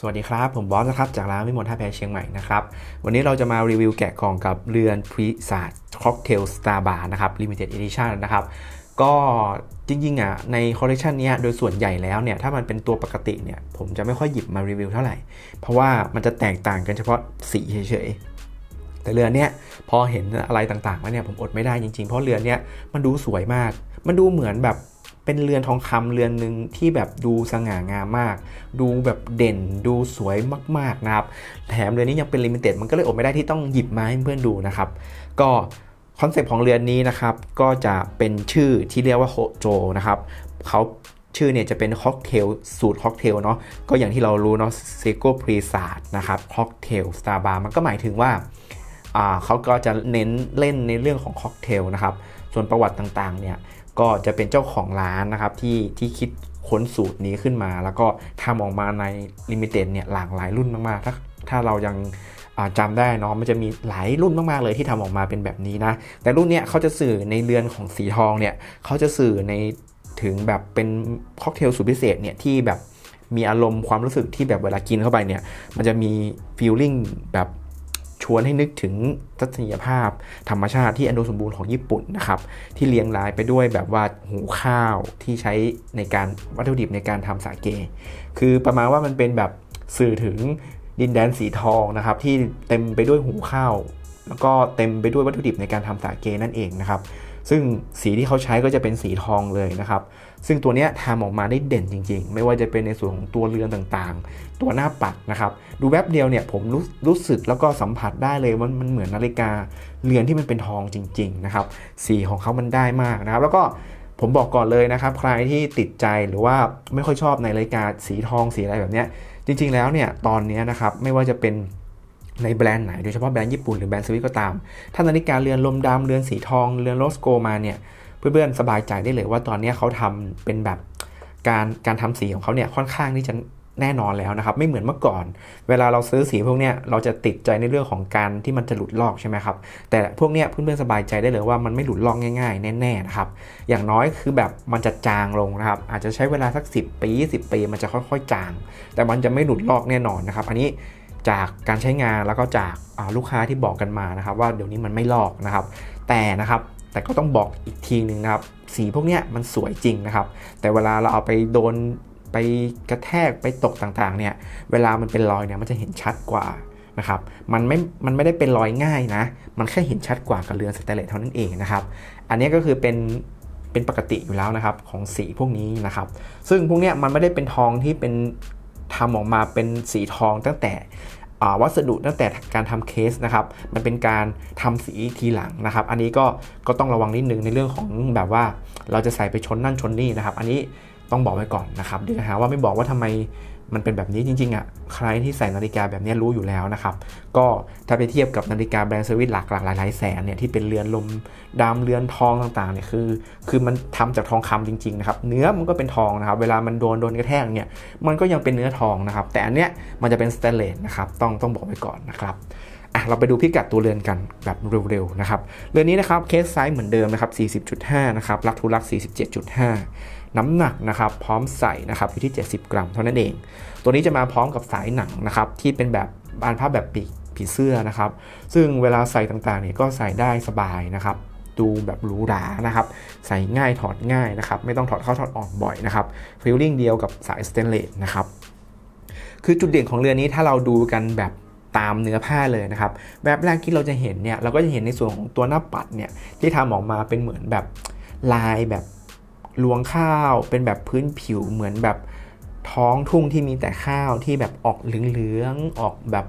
สวัสดีครับ ผมบอสนะครับจากร้านวิมลท่าแพเชียงใหม่นะครับ วันนี้เราจะมารีวิวแกะกล่องกับเรือนพรีซาดค็อกเทลสตาร์บาร์นะครับ Limited Edition นนะครับ ก็จริงๆอะในคอลเลคชันนี้โดยส่วนใหญ่แล้วเนี่ย ถ้ามันเป็นตัวปกติเนี่ย ผมจะไม่ค่อยหยิบมารีวิวเท่าไหร่ เพราะว่ามันจะแตกต่างกันเฉพาะสีเฉยๆ แต่เรือนเนี้ยพอเห็นอะไรต่างๆแล้วเนี่ยผมอดไม่ได้จริงๆ เพราะเรือนเนี้ยมันดูสวยมาก มันดูเหมือนแบบ เป็นเรือนทองคำเรือนหนึ่งที่แบบดูสง่างามมาก ดูแบบเด่นดูสวยมากๆนะครับ แถมเรือนนี้ยังเป็นลิมิเต็ดมันก็เลยอดไม่ได้ที่ต้องหยิบมาให้เพื่อนดูนะครับ ก็คอนเซปต์ของเรือนนี้นะครับ ก็จะเป็นชื่อที่เรียกว่าโฮโจนะครับเขาชื่อเนี่ยจะเป็นค็อกเทลสูตรค็อกเทลเนาะก็อย่างที่เรารู้เนาะเซโกพรีซาดนะครับค็อกเทลสตาร์บาร์มันก็หมายถึงว่า เขาก็จะเน้นเล่นในเรื่องของค็อกเทลนะครับ ส่วนประวัติต่างๆเนี่ยก็จะเป็นเจ้าของร้านนะครับที่ที่คิดค้นสูตรนี้ขึ้นมา แล้วก็ทำออกมาในลิมิเต็ดเนี่ยหลากหลายรุ่นมากๆ ถ้าถ้าเรายังอ่าจำได้เนาะมันจะมีหลายรุ่นมากๆเลยที่ทำออกมาเป็นแบบนี้นะ แต่รุ่นเนี้ยเขาจะสื่อในเรือนของสีทองเนี่ยเขาจะสื่อในถึงแบบเป็นค็อกเทลสูตรพิเศษเนี่ยที่แบบมีอารมณ์ความรู้สึกที่แบบเวลากินเข้าไปเนี่ยมันจะมีฟีลลิ่งแบบ วนให้นึกถึงทัศนียภาพ ธรรมชาติที่อนดมสมบูรณ์ของญี่ปุ่นนะครับที่เลี้ยงรายไปด้วยแบบว่าหูข้าวที่ใช้ในการวัตถุดิบในการทำสาเก คือประมาณว่ามันเป็นแบบสื่อถึงดินแดนสีทองนะครับที่เต็มไปด้วยหูข้าว แล้วก็เต็มไปด้วยวัตถุดิบในการทำสาเกนั่นเองนะครับ ซึ่งสีที่เขาใช้ก็จะเป็นสีทองเลยนะครับ ซึ่งตัวนี้ทำออกมาได้เด่นจริง ๆ ไม่ว่าจะเป็นในส่วนของตัวเรือนต่างๆ ตัวหน้าปัดนะครับ ดูแวบเดียวเนี่ยผมรู้รู้สึกแล้วก็สัมผัสได้เลยมันมันเหมือนนาฬิกาเรือนที่มันเป็นทองจริง ๆ นะครับ สีของเขามันได้มากนะครับ แล้วก็ผมบอกก่อนเลยนะครับ ใครที่ติดใจหรือว่าไม่ค่อยชอบในนาฬิกาสีทองสีอะไรแบบนี้จริง ๆ แล้วเนี่ยตอนนี้นะครับไม่ว่าจะเป็น ในแบรนด์ไหนโดยเฉพาะแบรนด์ญี่ปุ่นหรือแบรนด์สวิสก็ตาม ถ้านาฬิกาเรือนลมดำเรือนสีทอง เรือนโรสโกมาเนี่ยเพื่อนๆสบายใจได้เลยว่าตอนนี้เขาทำเป็นแบบการการทำสีของเขาเนี่ยค่อนข้างที่จะแน่นอนแล้วนะครับ ไม่เหมือนเมื่อก่อน เวลาเราซื้อสีพวกเนี้ยเราจะติดใจในเรื่องของการที่มันจะหลุดลอกใช่ไหมครับ แต่พวกเนี้ยเพื่อนๆสบายใจได้เลยว่ามันไม่หลุดลอกง่ายๆ แน่ๆนะครับ อย่างน้อยคือแบบมันจะจางลงนะครับ อาจจะใช้เวลาสัก 10 ปี 20 ปี มันจะค่อยๆ จาง แต่มันจะไม่หลุดลอกแน่นอนนะครับ อันนี้ จากการใช้งานแล้วก็จากาลูกค้าที่บอกกันมานะครับ ว่าเดี๋ยวนี้มันไม่ลอกนะครับ แต่นะครับแต่ก็ต้องบอกอีกทีหนึ่งนะครับ สีพวกนี้มันสวยจริงนะครับ แต่เวลาเราเอาไปโดนไปกระแทกไปตกต่างๆ เนี่ย เวลามันเป็นรอยเนี่ยมันจะเห็นชัดกว่านะครับ มันไม่ มันไม่ได้เป็นรอยง่ายนะ มันแค่เห็นชัดกว่ากับเรือนสแตนเลสเท่านั้นเองนะครับ อันนี้ก็คือเป็น เป็นปกติอยู่แล้วนะครับของสีพวกนี้นะครับ ซึ่งพวกเนี้ยมันไม่ได้เป็นทองที่เป็น ทำออกมาเป็นสีทองตั้งแต่วัสดุตั้งแต่การทำเคสนะครับ มันเป็นการทำสีทีหลังนะครับ อันนี้ก็ก็ต้องระวังนิดนึงในเรื่องของแบบว่าเราจะใส่ไปชนนั่นชนนี่นะครับ อันนี้ต้องบอกไว้ก่อนนะครับเดี๋ยวหาว่าไม่บอกว่าทำไม มันเป็นแบบนี้จริงๆอะใครที่ใส่นาฬิกาแบบนี้รู้อยู่แล้วนะครับ ก็ถ้าไปเทียบกับนาฬิกาแบรนด์สวิสหลักหลากหลายหลายแสนเนี่ยที่เป็นเรือนลมดำเรือนทองต่างๆเนี่ยคือ คือมันทำจากทองคำจริงๆนะครับเนื้อมันก็เป็นทองนะครับเวลามันโดนโดนกระแทกเนี่ยมันก็ยังเป็นเนื้อทองนะครับ แต่อันเนี้ยมันจะเป็นสแตนเลสนะครับต้องต้องบอกไว้ก่อนนะครับอะเราไปดูพิกัดตัวเรือนกันแบบเร็วๆนะครับเรือนนี้นะครับเคสไซส์เหมือนเดิมนะครับ40.5นะครับลักทูลัก47.5 น้ำหนักนะครับพร้อมใส่นะครับอยู่ที่ 70 กรัม เท่านั้นเอง ตัวนี้จะมาพร้อมกับสายหนังนะครับที่เป็นแบบบานผ้าแบบปีกผีเสื้อนะครับ ซึ่งเวลาใส่ต่างๆเนี่ยก็ใส่ได้สบายนะครับดูแบบหรูหรานะครับ ใส่ง่ายถอดง่ายนะครับ ไม่ต้องถอดเข้าถอดออกบ่อยนะครับฟีลลิ่งเดียวกับสายสเตนเลสนะครับ คือจุดเด่นของเรือนี้ถ้าเราดูกันแบบตามเนื้อผ้าเลยนะครับ แบบแรกที่เราจะเห็นเนี่ย เราก็จะเห็นในส่วนของตัวหน้าปัดเนี่ย ที่ทำออกมาเป็นเหมือนแบบลายแบบ ลวงข้าวเป็นแบบพื้นผิวเหมือนแบบท้องทุ่งที่มีแต่ข้าวที่แบบออกเหลืองๆออกแบบ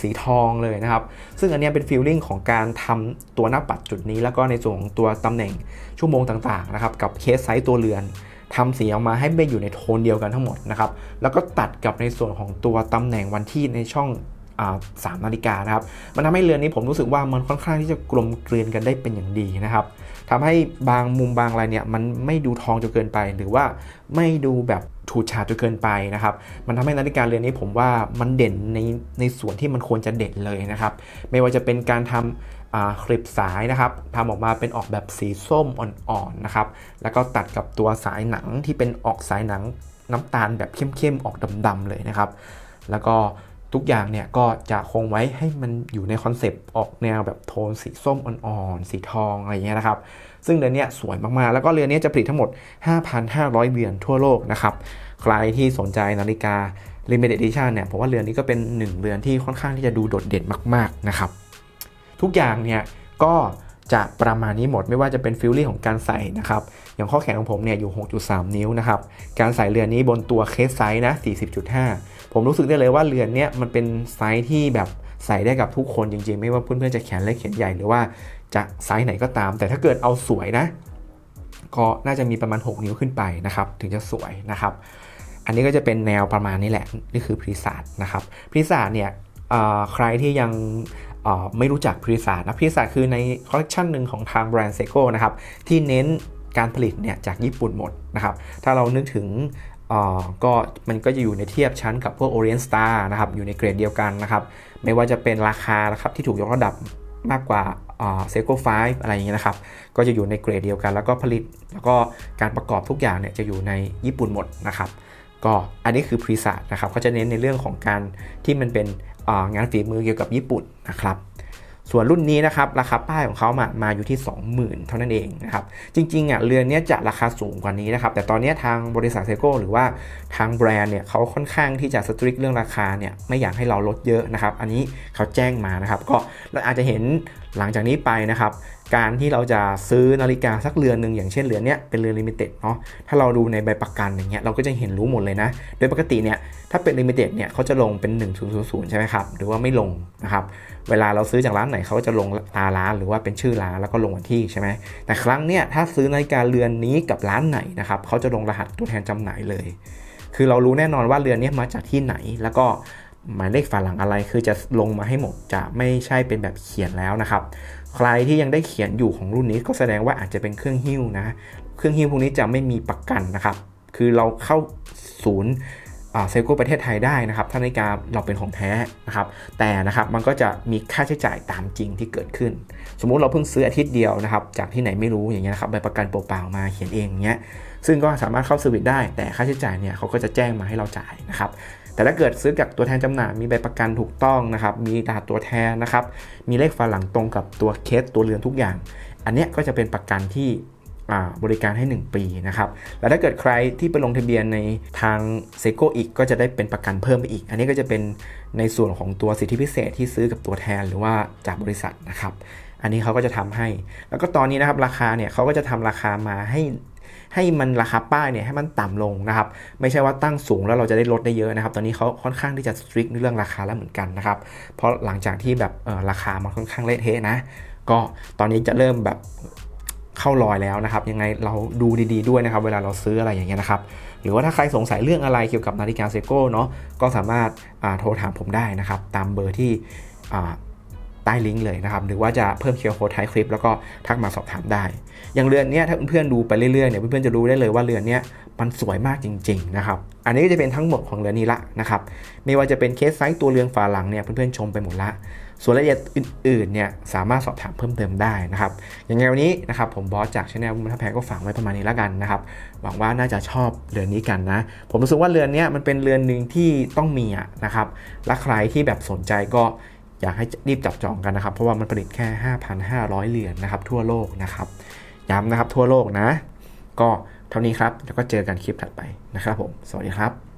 สีทองเลยนะครับ ซึ่งอันเนี้ยเป็นฟีลลิ่งของการทำตัวหน้าปัดจุดนี้ แล้วก็ในส่วนของตัวตำแหน่งชั่วโมงต่างๆนะครับ กับเคสไซส์ตัวเรือนทำสีออกมาให้ไปอยู่ในโทนเดียวกันทั้งหมดนะครับ แล้วก็ตัดกับในส่วนของตัวตำแหน่งวันที่ในช่อง สามนาฬิกานะครับ มันทำให้เรือนนี้ผมรู้สึกว่ามันค่อนข้างที่จะกลมกลืนกันได้เป็นอย่างดีนะครับทำให้บางมุมบางอะไรเนี่ยมันไม่ดูทองจนเกินไป หรือว่าไม่ดูแบบฉูดฉาดจนเกินไปนะครับ มันทำให้นาฬิกาเรือนนี้ผมว่ามันเด่นในในส่วนที่มันควรจะเด่นเลยนะครับ ไม่ว่าจะเป็นการทำคลิปสายนะครับทำออกมาเป็นออกแบบสีส้มอ่อนๆนะครับ แล้วก็ตัดกับตัวสายหนังที่เป็นออกสายหนังน้ำตาลแบบเข้มๆออกดำๆเลยนะครับ แล้วก็ ทุกอย่างเนี่ยก็จะคงไว้ให้มันอยู่ในคอนเซปต์ออกแนวแบบโทนสีส้มอ่อนๆ สีทองอะไรเงี้ยนะครับ ซึ่งเรือนเนี้ยสวยมากๆ แล้วก็เรือนนี้จะผลิตทั้งหมด 5,500 เรือนทั่วโลกนะครับ ใครที่สนใจนาฬิกา Limited Edition เนี่ยผมว่าเรือนนี้ก็เป็นหนึ่งเรือนที่ค่อนข้างที่จะดูโดดเด่นมาก ๆ นะครับ ทุกอย่างเนี่ยก็ จะประมาณนี้หมดไม่ว่าจะเป็นฟิลลิ่ของการใส่นะครับ อย่างข้อแขนของผมเนี่ยอยู่ 6.3 นิ้วนะครับ การใส่เรือนนี้บนตัวเคสไซส์นะ 40.5 ผมรู้สึกได้เลยว่าเรือนเนี้ยมันเป็นไซส์ที่แบบใส่ได้กับทุกคนจริงๆ ไม่ว่าเพื่อนๆจะแขนเล็กแขนใหญ่หรือว่าจะไซส์ไหนก็ตาม แต่ถ้าเกิดเอาสวยนะ ก็น่าจะมีประมาณ 6 นิ้วขึ้นไปนะครับ ถึงจะสวยนะครับ อันนี้ก็จะเป็นแนวประมาณนี้แหละ นี่คือพรีซาดนะครับพรีซาดเนี่ยใครที่ยัง ไม่รู้จักพรีซานะพรีซาคือในคอลเลคชันหนึ่งของทางแบรนด์เซโก้นะครับที่เน้นการผลิตเนี่ยจากญี่ปุ่นหมดนะครับถ้าเรานึกถึงก็มันก็จะอยู่ในเทียบชั้นกับพวก Orient Star นะครับอยู่ในเกรดเดียวกันนะครับไม่ว่าจะเป็นราคานะครับที่ถูกยกระดับมากกว่าเซโก้ไฟอะไรอย่างเงี้ยนะครับก็จะอยู่ในเกรดเดียวกัน แล้วก็ผลิตแล้วก็การประกอบทุกอย่างเนี่ยจะอยู่ในญี่ปุ่นหมดนะครับก็อันนี้คือพรีซ t นะครับเขาจะเน้นในเรื่องของการที่มันเป็น งานฝีมือเกี่ยวกับญี่ปุ่นนะครับส่วนรุ่นนี้นะครับราคาป้ายของเขามามาอยู่ที่ 20,000 เท่านั้นเองนะครับจริงๆอะเรือนนี้จะราคาสูงกว่านี้นะครับแต่ตอนนี้ทางบริษัทเซโก้หรือว่าทางแบรนด์เนี่ยเขาค่อนข้างที่จะสตริกเรื่องราคาเนี่ยไม่อยากให้เราลดเยอะนะครับอันนี้เขาแจ้งมานะครับก็เราอาจจะเห็น หลังจากนี้ไปนะครับ การที่เราจะซื้อนาฬิกาสักเรือนหนึ่งอย่างเช่นเรือนเนี้ยเป็นเรือนลิมิเต็ดเนาะถ้าเราดูในใบประกันอย่างเงี้ยเราก็จะเห็นรู้หมดเลยนะ โดยปกติเนี่ยถ้าเป็นลิมิเต็ดเนี่ยเขาจะลงเป็น 1000ใช่ไหมครับ หรือว่าไม่ลงนะครับเวลาเราซื้อจากร้านไหนเขาก็จะลงตาร้านหรือว่าเป็นชื่อร้านแล้วก็ลงวันที่ใช่ไหมแต่ครั้งเนี้ยถ้าซื้อนาฬิกาเรือนนี้กับร้านไหนนะครับเขาจะลงรหัสตัวแทนจำหน่ายเลย คือเรารู้แน่นอนว่าเรือนนี้มาจากที่ไหนแล้วก็ หมายเลขฝาหลังอะไรคือจะลงมาให้หมดจะไม่ใช่เป็นแบบเขียนแล้วนะครับ ใครที่ยังได้เขียนอยู่ของรุ่นนี้ก็แสดงว่าอาจจะเป็นเครื่องหิ้วนะ เครื่องหิ้วพวกนี้จะไม่มีประกันนะครับ คือเราเข้าศูนย์เซลโก้ประเทศไทยได้นะครับ ถ้านาฬิกาเราเป็นของแท้นะครับ แต่นะครับมันก็จะมีค่าใช้จ่ายตามจริงที่เกิดขึ้น สมมุติเราเพิ่งซื้ออาทิตย์เดียวนะครับ จากที่ไหนไม่รู้อย่างเงี้ยนะครับใบประกันเปล่าๆมาเขียนเองเงี้ย ซึ่งก็สามารถเข้าสวิตได้ แต่ค่าใช้จ่ายเนี่ยเขาก็จะแจ้งมาให้เราจ่ายนะครับ แต่ถ้าเกิดซื้อกับตัวแทนจำหน่ายมีใบประกันถูกต้องนะครับ มีตรหัสตัวแทนนะครับ มีเลขฝาหลังตรงกับตัวเคสตัวเรือนทุกอย่าง อันนี้ก็จะเป็นประกันที่บริการให้ 1 ปีนะครับ แล้วถ้าเกิดใครที่ไปลงทะเบียนในทางเซโกอีกก็จะได้เป็นประกันเพิ่มไปอีก อันนี้ก็จะเป็นในส่วนของตัวสิทธิพิเศษที่ซื้อกับตัวแทนหรือว่าจากบริษัทนะครับ อันนี้เขาก็จะทำให้ แล้วก็ตอนนี้นะครับราคาเนี่ยเขาก็จะทำราคามาให้ ให้มันราคาป้ายเนี่ยให้มันต่ำลงนะครับ ไม่ใช่ว่าตั้งสูงแล้วเราจะได้ลดได้เยอะนะครับ ตอนนี้เขาค่อนข้างที่จะสตริกในเรื่องราคาแล้วเหมือนกันนะครับ เพราะหลังจากที่แบบราคามันค่อนข้างเละเทะนะ ก็ตอนนี้จะเริ่มแบบเข้ารอยแล้วนะครับ ยังไงเราดูดีๆด้วยนะครับ เวลาเราซื้ออะไรอย่างเงี้ยนะครับ หรือว่าถ้าใครสงสัยเรื่องอะไรเกี่ยวกับนาฬิกาเซโก้เนาะก็สามารถโทรถามผมได้นะครับ ตามเบอร์ที่ ใต้ลิงก์เลยนะครับ หรือว่าจะเพิ่มเคียวโค้ดท้ายคลิป แล้วก็ทักมาสอบถามได้ อย่างเรือนนี้ถ้าเพื่อนๆดูไปเรื่อยๆเนี่ยเพื่อนๆจะรู้ได้เลยว่าเรือนนี้มันสวยมากจริงๆนะครับ อันนี้ก็จะเป็นทั้งหมดของเรือนนี้ละนะครับ ไม่ว่าจะเป็นเคสไซส์ตัวเรือนฝาหลังเนี่ยเพื่อนๆชมไปหมดละ ส่วนรายละเอียดอื่นๆเนี่ยสามารถสอบถามเพิ่มเติมได้นะครับ อย่างไงวันนี้นะครับผมบอสจากชาแนลมุนทัพแพก็ฝากไว้ประมาณนี้แล้วกันนะครับ หวังว่าน่าจะชอบเรือนนี้กันนะ ผมรู้สึกว่าเรือนนี้มันเป็นเรือนหนึ่งที่ต้องมีอะนะครับ และใครที่แบบสนใจก็ อยากให้รีบจับจองกันนะครับ เพราะว่ามันผลิตแค่ 5,500 เหรียญนะครับ ทั่วโลกนะครับ ย้ำนะครับทั่วโลกนะ ก็เท่านี้ครับ แล้วก็เจอกันคลิปถัดไปนะครับผม สวัสดีครับ